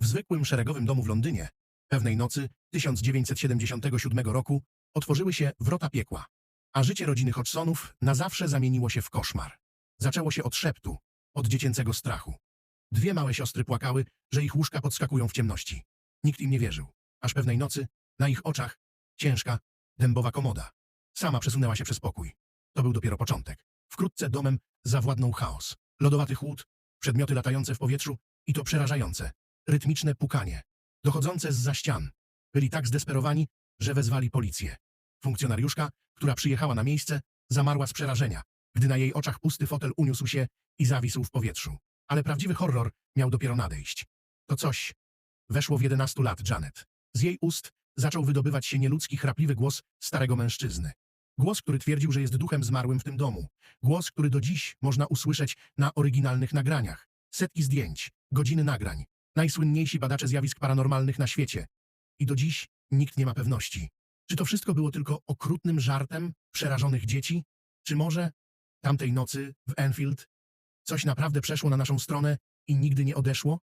W zwykłym szeregowym domu w Londynie pewnej nocy 1977 roku otworzyły się wrota piekła, a życie rodziny Hodgsonów na zawsze zamieniło się w koszmar. Zaczęło się od szeptu, od dziecięcego strachu. Dwie małe siostry płakały, że ich łóżka podskakują w ciemności. Nikt im nie wierzył, aż pewnej nocy na ich oczach ciężka, dębowa komoda. Sama przesunęła się przez pokój. To był dopiero początek. Wkrótce domem zawładnął chaos. Lodowaty chłód, przedmioty latające w powietrzu i to przerażające, rytmiczne pukanie, dochodzące z za ścian. Byli tak zdesperowani, że wezwali policję. Funkcjonariuszka, która przyjechała na miejsce, zamarła z przerażenia, gdy na jej oczach pusty fotel uniósł się i zawisł w powietrzu. Ale prawdziwy horror miał dopiero nadejść. To coś weszło w 11 lat Janet. Z jej ust zaczął wydobywać się nieludzki, chrapliwy głos starego mężczyzny. Głos, który twierdził, że jest duchem zmarłym w tym domu. Głos, który do dziś można usłyszeć na oryginalnych nagraniach. Setki zdjęć, godziny nagrań. Najsłynniejsi badacze zjawisk paranormalnych na świecie. I do dziś nikt nie ma pewności. Czy to wszystko było tylko okrutnym żartem przerażonych dzieci? Czy może tamtej nocy w Enfield coś naprawdę przeszło na naszą stronę i nigdy nie odeszło?